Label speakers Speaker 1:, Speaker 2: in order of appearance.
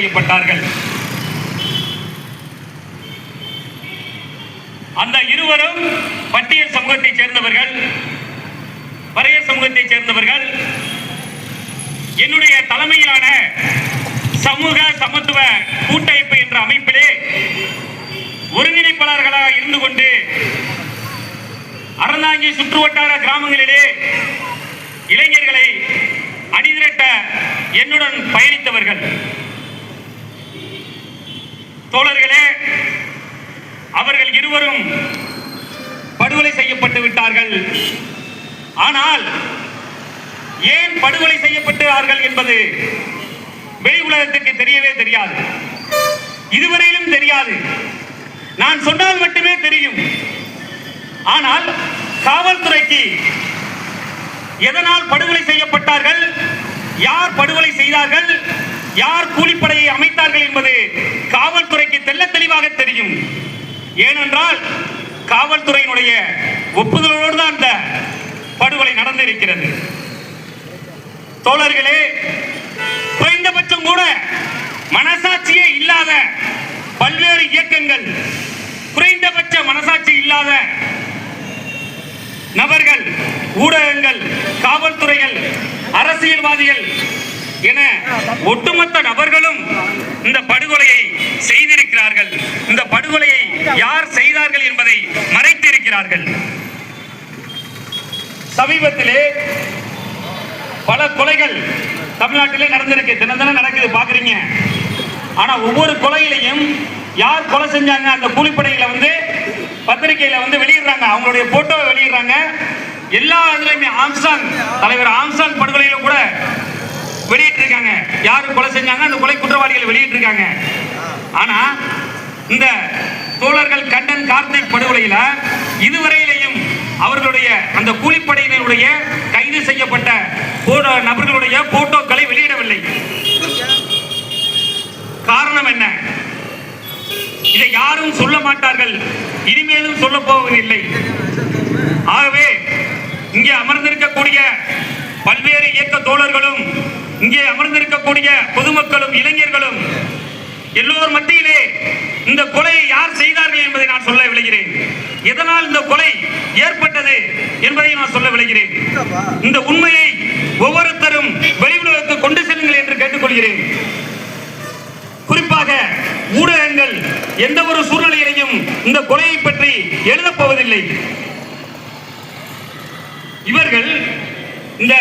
Speaker 1: செய்யப்பட்டார்கள். அந்த இருவரும் பட்டியல் சமூகத்தைச் சேர்ந்தவர்கள். பறைய சமூகத்தைச் சேர்ந்தவர்கள். என்னுடைய தலைமையிலான சமூக சமத்துவ கூட்டமைப்பு என்ற அமைப்பிலே ஒருங்கிணைப்பாளர்களாக இருந்து கொண்டு அறந்தாங்கி சுற்றுவட்டார கிராமங்களிலே இளைஞர்களை அணிதிரட்ட என்னுடன் பயணித்தவர்கள். தோழர்களே அவர்கள் இருவரும் படுகொலை செய்யப்பட்டு விட்டார்கள். ஆனால் ஏன் படுகொலை செய்யப்பட்டார்கள் என்பது வெளி உலகத்திற்கு தெரியவே தெரியாது. இதுவரையிலும் தெரியாது. நான் சொன்னால் மட்டுமே தெரியும். ஆனால் காவல்துறைக்கு எதனால் படுகொலை செய்யப்பட்டார்கள்? யார் படுகொலை செய்தார்கள்? யார் கூலிப்படையை அமைத்தார்கள் என்பது காவல்துறைக்கு தெள்ள தெளிவாக தெரியும். ஏனென்றால் காவல்துறையினுடைய ஒப்புதலோடு தான் அந்த படுகொலை நடந்திருக்கிறது. தோழர்களே குறைந்தபட்சம் கூட மனசாட்சியே இல்லாத பல்வேறு இயக்கங்கள் குறைந்தபட்ச மனசாட்சி இல்லாத நபர்கள் ஊடகங்கள் காவல்துறைகள் அரசியல்வாதிகள் என ஒட்டுமொத்த நபர்களும் இந்த படுகொலையை செய்திருக்கிறார்கள். இந்த படுகொலையை யார் செய்தார்கள் என்பதை மறைத்திருக்கிறார்கள். சமீபத்திலே பல கொலைகள் தமிழ்நாட்டிலே நடந்திருக்கு. தினம் தினம் நடக்குது பாக்குறீங்க ஆனா ஒவ்வொரு கொலையிலையும் யார் கொலை செஞ்சாங்க அந்த கூலிப்படையில வந்து பத்திரிகையில வந்து வெளியிடுறாங்க. அவங்களுடைய போட்டோவை வெளியிடுறாங்க. எல்லா இதுலயுமே ஆம்சாங் தலைவர் ஆம்சாங் படுகொலையில கூட வெளியிட்டிருக்காங்க. யாரு கொலை செஞ்சாங்க அந்த கொலை குற்றவாளிகளை வெளியிட்டிருக்காங்க. ஆனா இந்த தோழர்கள் கண்டன் கார்த்திக் படுகொலையில இதுவரையிலையும் அவர்களுடைய அந்த கூலிப்படையினருடைய கைது செய்யப்பட்ட நபர்களுடைய போட்டோக்களை வெளியிடவில்லை. காரணம் என்ன? இதை யாரும் சொல்ல மாட்டார்கள். இனிமேலும் சொல்ல போவதில்லை. ஆகவே இங்கே அமர்ந்திருக்கக்கூடிய பல்வேறு இயக்க தோழர்களும் அமர்ந்திருக்கக்கூடிய பொதுமக்களும் இளைஞர்களும் எல்லோர் மத்தியிலே இந்த கொலையை யார் செய்தார்கள் என்பதை நான் சொல்ல விளைகிறேன் எதனால் இந்த கொலை ஏற்பட்டது என்பதை நான் சொல்ல விளைகிறேன் இந்த உண்மையை ஒவ்வொருத்தரும் வெளி உலகத்துக்கு கொண்டு செல்லுங்கள் என்று கேட்டுக்கொள்கிறேன். குறிப்பாக ஊடகங்கள் எந்த ஒரு சூழ்நிலையிலையும் இந்த கொலையை பற்றி எழுதப்போவதில்லை இவர்கள் இந்த